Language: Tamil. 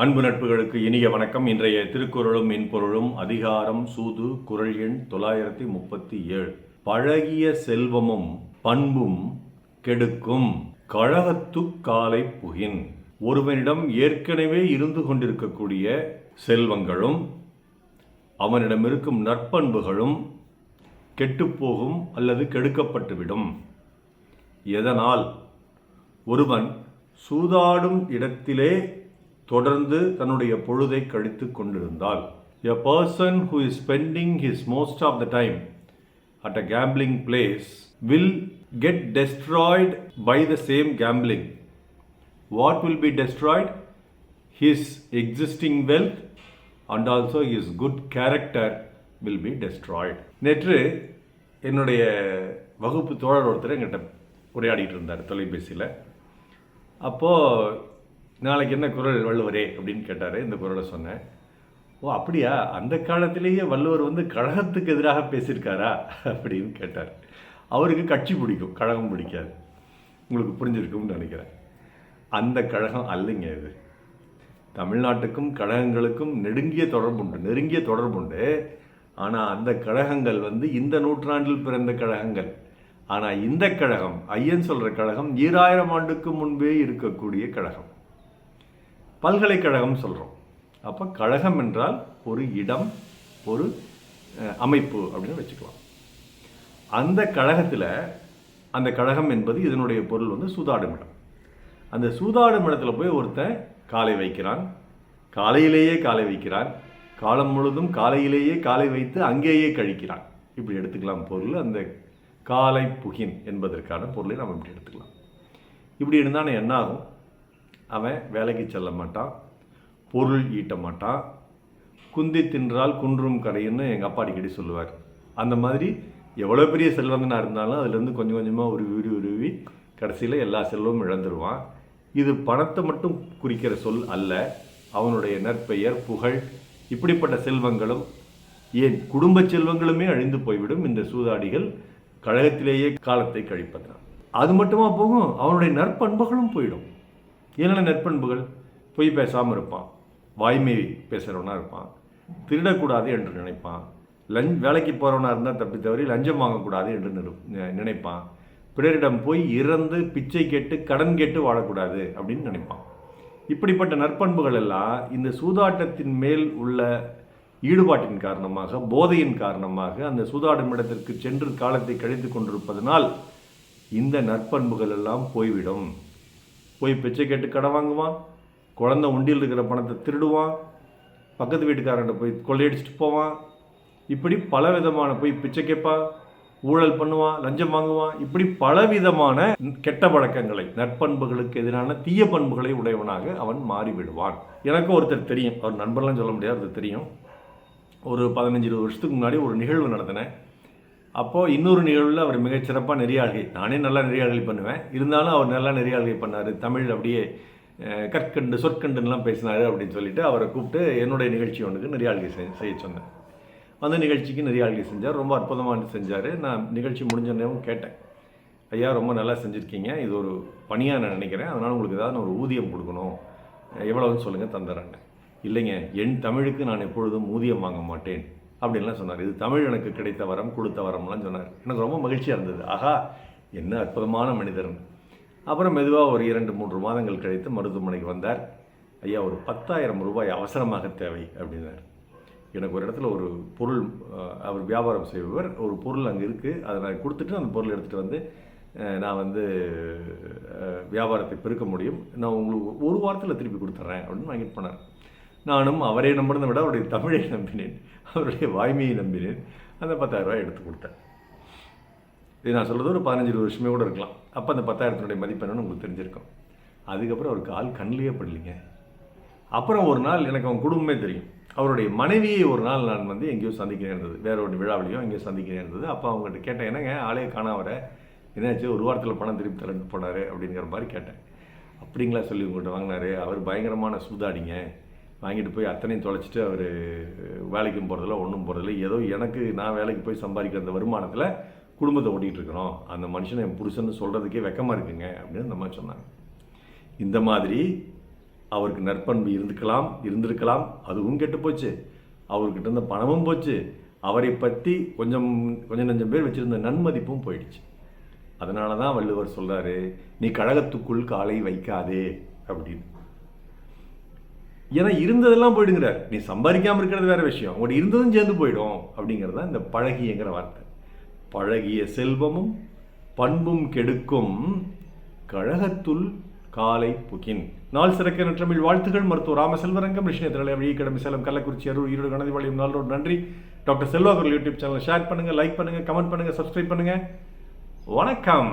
அன்பு நட்புகளுக்கு இனிய வணக்கம். இன்றைய திருக்குறளும் மென்பொருளும் அதிகாரம் சூது குரல் எண் தொள்ளாயிரத்தி முப்பத்தி ஏழு. பழகிய செல்வமும் பண்பும் கெடுக்கும் கழகத்து காலை புகின். ஒருவனிடம் ஏற்கனவே இருந்து கொண்டிருக்கக்கூடிய செல்வங்களும் அவனிடம் இருக்கும் நற்பண்புகளும் கெட்டுப்போகும் அல்லது கெடுக்கப்பட்டுவிடும். எதனால்? ஒருவன் சூதாடும் இடத்திலே தொடர்ந்து தன்னுடைய பொழுதை கழித்து கொண்டிருந்தால் a person who is spending his most of the time at a gambling place will get destroyed by the same gambling what will be destroyed his existing wealth and also his good character will be destroyed நேற்று என்னுடைய வகுப்பு தோழர் ஒருத்தர் என்கிட்ட உரையாடிட்டு இருந்தார் தொலைபேசியில். அப்போது நாளைக்கு என்ன குரல் வள்ளுவரே அப்படின்னு கேட்டார் இந்த குரலை சொன்னேன். ஓ அப்படியா? அந்த காலத்திலேயே வள்ளுவர் வந்து கழகத்துக்கு எதிராக பேசியிருக்காரா அப்படின்னு கேட்டார். அவருக்கு கட்சி பிடிக்கும் கழகம் பிடிக்காது. உங்களுக்கு புரிஞ்சிருக்கும்னு நினைக்கிறேன். அந்த கழகம் அல்லைங்க இது. தமிழ்நாட்டுக்கும் கழகங்களுக்கும் நெடுங்கிய தொடர்புண்டு நெருங்கிய தொடர்புண்டு. ஆனால் அந்த கழகங்கள் வந்து இந்த நூற்றாண்டில் பிறந்த கழகங்கள். ஆனால் இந்த கழகம் ஐயன் சொல்கிற கழகம் ஈராயிரம் ஆண்டுக்கு முன்பே இருக்கக்கூடிய கழகம். பல்கலைக்கழகம் சொல்கிறோம் அப்போ கழகம் என்றால் ஒரு இடம் ஒரு அமைப்பு அப்படின்னு வச்சுக்கலாம். அந்த கழகத்தில் அந்த கழகம் என்பது இதனுடைய பொருள் வந்து சூதாடும் இடம் அந்த சூதாடும் இடத்துல போய் ஒருத்தன் காலை வைக்கிறான். காலையிலேயே காலை வைக்கிறான். காலம் முழுதும் காலையிலேயே காலை வைத்து அங்கேயே கழிக்கிறான். இப்படி எடுத்துக்கலாம் பொருள். அந்த காலை புகின் என்பதற்கான பொருளை நம்ம இப்படி எடுத்துக்கலாம். இப்படி இருந்தால் என்ன ஆகும்? அவன் வேலைக்கு செல்ல மாட்டான் பொருள் ஈட்ட மாட்டான். குந்தி தின்றால் குன்றும் கரைன்னு எங்கள் அப்பா அடிக்கடி சொல்லுவார். அந்த மாதிரி எவ்வளோ பெரிய செல்வங்கனாக இருந்தாலும் அதுலேருந்து கொஞ்சம் கொஞ்சமாக உருவி உருவி உருவி கடைசியில் எல்லா செல்வமும் இழந்துருவான். இது பணத்தை மட்டும் குறிக்கிற சொல் அல்ல அவனுடைய நற்பெயர் புகழ் இப்படிப்பட்ட செல்வங்களும் ஏன் குடும்ப செல்வங்களுமே அழிந்து போய்விடும். இந்த சூதாடிகள் கழகத்திலேயே காலத்தை கழிப்பதனால். அது மட்டுமா போகும் அவனுடைய நற்பண்புகளும் போயிடும். என்னென்ன நற்பண்புகள் பொய் பேசாமல் இருப்பான். வாய்மை பேசுகிறவனாக இருப்பான். திருடக்கூடாது என்று நினைப்பான். லஞ்ச் வேலைக்கு போகிறவனாக இருந்தால் தப்பி தவறி லஞ்சம் வாங்கக்கூடாது என்று நிரு நி- நினைப்பான். பிறரிடம் போய் இறந்து பிச்சை கேட்டு கடன் கேட்டு வாழக்கூடாது அப்படின்னு நினைப்பான். இப்படிப்பட்ட நற்பண்புகள் எல்லாம் இந்த சூதாட்டத்தின் மேல் உள்ள ஈடுபாட்டின் காரணமாக போதையின் காரணமாக அந்த சூதாடும் இடத்திற்கு சென்று காலத்தை கழித்து கொண்டிருப்பதனால் இந்த நற்பண்புகள் எல்லாம் போய்விடும். போய் பிச்சை கேட்டு கடன் வாங்குவான். குழந்தை உண்டியில் இருக்கிற பணத்தை திருடுவான். பக்கத்து வீட்டுக்காரன்ட்ட போய் கொள்ளையடிச்சிட்டு போவான். இப்படி பல விதமான போய் பிச்சை கேட்பான் ஊழல் பண்ணுவான் லஞ்சம் வாங்குவான். இப்படி பலவிதமான கெட்ட பழக்கங்களை நற்பண்புகளுக்கு எதிரான தீய பண்புகளை உடையவனாக அவன் மாறிவிடுவான். எனக்கு ஒருத்தர் தெரியும் அவர் நண்பர்லாம் சொல்ல முடியாது தெரியும். ஒரு பதினஞ்சு இருபது வருஷத்துக்கு முன்னாடி ஒரு நிகழ்வு நடத்தினேன் அப்போது இன்னொரு நிகழ்வில் அவர் மிகச்சிறப்பாக நெறியாள்கை. நானே நல்லா நெறியாள்கை பண்ணுவேன். இருந்தாலும் அவர் நல்லா நெறியாள்கை பண்ணார். தமிழ் அப்படியே கற்கண்டு சொற்கண்டுலாம் பேசினார் அப்படின்னு சொல்லிட்டு அவரை கூப்பிட்டு என்னுடைய நிகழ்ச்சி ஒன்றுக்கு நெறியாள்கை செய் செய்ய சொன்னேன். அந்த நிகழ்ச்சிக்கு நெறியாள்கை செஞ்சார். ரொம்ப அற்புதமாக செஞ்சார். நான் நிகழ்ச்சி முடிஞ்சோடனேவும் கேட்டேன். ஐயா ரொம்ப நல்லா செஞ்சுருக்கீங்க. இது ஒரு பணியாக நான் நினைக்கிறேன். அதனால் உங்களுக்கு ஏதாவது நான் ஒரு ஊதியம் கொடுக்கணும். எவ்வளோன்னு சொல்லுங்கள் தந்துடுறேன் இல்லைங்க என் தமிழுக்கு நான் எப்பொழுதும் ஊதியம் வாங்க மாட்டேன். அப்படின்லாம் சொன்னார். இது தமிழ் எனக்கு கிடைத்த வரம் கொடுத்த வரம்லாம் சொன்னார். எனக்கு ரொம்ப மகிழ்ச்சியாக இருந்தது. ஆஹா என்ன அற்புதமான மனிதர்னு அப்புறம் மெதுவாக ஒரு இரண்டு மூன்று மாதங்கள் கழித்து மருத்துவமனைக்கு வந்தார். ஐயா ஒரு பத்தாயிரம் ரூபாய் அவசரமாக தேவை அப்படின்னார். எனக்கு ஒரு இடத்துல ஒரு பொருள் அவர் வியாபாரம் செய்பவர் ஒரு பொருள் அங்கே இருக்குது அதை நான் கொடுத்துட்டு அந்த பொருள் எடுத்துகிட்டு வந்து நான் வந்து வியாபாரத்தை பெருக்க முடியும். நான் உங்களுக்கு ஒரு வாரத்தில் திருப்பி கொடுத்துட்றேன் அப்படின்னு வாங்கிட்டு போனார். நானும் அவரை நம்பினதை விட அவருடைய தமிழை நம்பினேன். அவருடைய வாய்மையை நம்பினேன். அந்த பத்தாயிரம் ரூபாய் எடுத்து கொடுத்தேன். இது நான் சொல்கிறது ஒரு பதினஞ்சு இருபது வருஷமே கூட இருக்கலாம். அப்போ அந்த பத்தாயிரத்தினுடைய மதிப்பு என்னன்னு உங்களுக்கு தெரிஞ்சிருக்கும். அதுக்கப்புறம் அவர் கால் கண்ணிலேயே படலைங்க. அப்புறம் ஒரு நாள் எனக்கு அவன் குடும்பமே தெரியும். அவருடைய மனைவியை ஒரு நாள் நான் வந்து எங்கேயோ சந்திக்கிறேன் இருந்தது. வேற ஒரு விழாவிலையும் எங்கேயோ சந்திக்க இருந்தது. அப்போ அவங்ககிட்ட கேட்டேன் என்னங்க ஆளே காணா என்னாச்சு? ஒரு வாரத்தில் பணம் திருப்பி தரேன்னு போனார். அப்படிங்கிற மாதிரி கேட்டேன். அப்படிங்களா? சொல்லி உங்கள்கிட்ட வாங்கினாரு. அவர் பயங்கரமான சூதாடிங்க. வாங்கிட்டு போய் அத்தனையும் தொலைச்சிட்டு அவர் வேலைக்கும் போகிறதில்ல ஒன்றும் போகிறதில்ல ஏதோ எனக்கு நான் வேலைக்கு போய் சம்பாதிக்கிற அந்த வருமானத்தில் குடும்பத்தை ஓட்டிகிட்டு இருக்கிறோம். அந்த மனுஷனை என் புருஷன்னு சொல்கிறதுக்கே வெக்கமாக இருக்குங்க அப்படின்னு அந்த மாதிரி சொன்னாங்க. இந்த மாதிரி அவருக்கு நற்பண்பு இருந்துக்கலாம் இருந்திருக்கலாம் அதுவும் கெட்டு போச்சு. அவர்கிட்ட இருந்த பணமும் போச்சு. அவரை பற்றி கொஞ்சம் கொஞ்சம் நஞ்சம் பேர் வச்சுருந்த நன்மதிப்பும் போயிடுச்சு. அதனால தான் வள்ளுவர் சொல்கிறாரு நீ கழகத்துக்குள் காலை வைக்காதே அப்படின்னு. ஏன்னா இருந்ததெல்லாம் போயிடுங்கிறார் நீ சம்பாதிக்காமல் இருக்கிறது வேற விஷயம். உங்கள்கிட்ட இருந்ததும் சேர்ந்து போயிடும் அப்படிங்கிறது தான் இந்த பழகியங்கிற வார்த்தை. பழகிய செல்வமும் பண்பும் கெடுக்கும் கழகத்துள் காலை புகின். நாள் சிறக்க நற்றமிழ் வாழ்த்துகள். மருத்துவர் ராம செல்வரங்கம் ரிஷினத்திரலை வழி கடமை சேலம் கள்ளக்குறிச்சி அரூர் ஈரோடு கணதி வழியும் நாளோடு நன்றி. Doctor Selvakar YouTube channel share பண்ணுங்கள் லைக் பண்ணுங்கள் கமெண்ட் பண்ணுங்கள் சப்ஸ்கிரைப் பண்ணுங்கள் வணக்கம்.